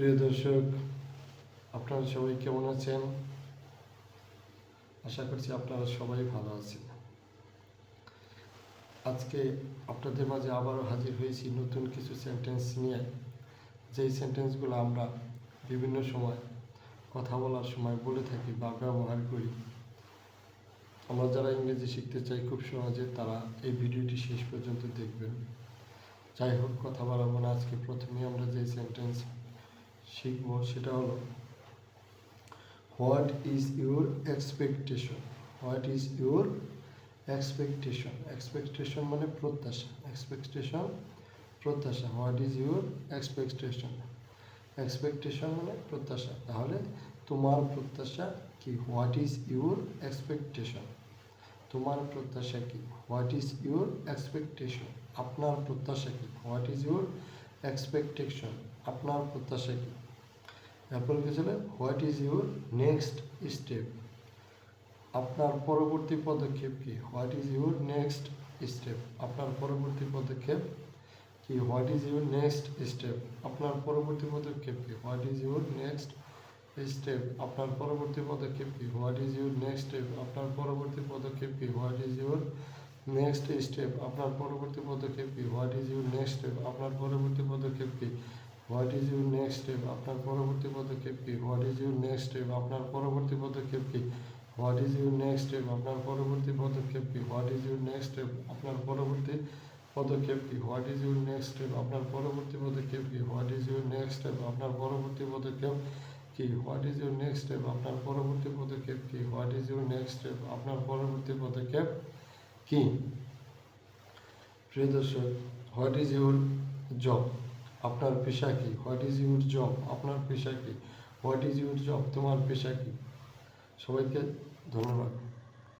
প্রিয় দর্শক, আপনারা সবাই কেমন আছেন? আশা করছি আপনারা সবাই ভালো আছেন। আজকে আপনাদের মাঝে আবারও হাজির হয়েছি নতুন কিছু সেন্টেন্স নিয়ে। যেই সেন্টেন্সগুলো আমরা বিভিন্ন সময় কথা বলার সময় বলে থাকি বা ব্যবহার করি, আমরা যারা ইংরেজি শিখতে চাই খুব সহজে তারা এই ভিডিওটি শেষ পর্যন্ত দেখবেন। যাই হোক, কথা বাড়াবো না আজকে প্রথমে আমরা যে সেন্টেন্স শিখব সেটা হলো, what is your expectation? What is your expectation? Expectation মানে প্রত্যাশা। এক্সপেকটেশন, প্রত্যাশা। What is your expectation? Expectation মানে প্রত্যাশা। তাহলে তোমার প্রত্যাশা কি? What is your expectation? তোমার প্রত্যাশা কি? What is your expectation? আপনার প্রত্যাশা কি? হোয়াট ইজ ইউর এক্সপেকটেশন আপনার প্রত্যাশা কি? এরপর কিছু what is your next step আপনার পরবর্তী পদক্ষেপ কি? What is your next step আপনার পরবর্তী পদক্ষেপ কি? What is your next step আপনার পরবর্তী পদক্ষেপ কি? What is your next step আপনার পরবর্তী পদক্ষেপ কি? What is your next step আপনার পরবর্তী পদক্ষেপ কি? What is your next step আপনার পরবর্তী পদক্ষেপ কি what is your next step আপনার পরবর্তী পদক্ষেপ কি what is your next step আপনার পরবর্তী পদক্ষেপ কি what is your next step আপনার পরবর্তী পদক্ষেপ কি what is your next step আপনার পরবর্তী পদক্ষেপ কি what is your next step আপনার পরবর্তী পদক্ষেপ কি what is your next step আপনার পরবর্তী পদক্ষেপ কি what is your next step আপনার পরবর্তী পদক্ষেপ কি what is your next step আপনার পরবর্তী পদক্ষেপ কি what is your next step আপনার পরবর্তী পদক্ষেপ কি? প্রিয় দর্শক হোয়াট ইজ ইউর জব আপনার পেশা কি? হোয়াট ইজ ইউর জব আপনার পেশা কি? হোয়াট ইজ ইউর জব তোমার পেশা কি? সবাইকে ধন্যবাদ।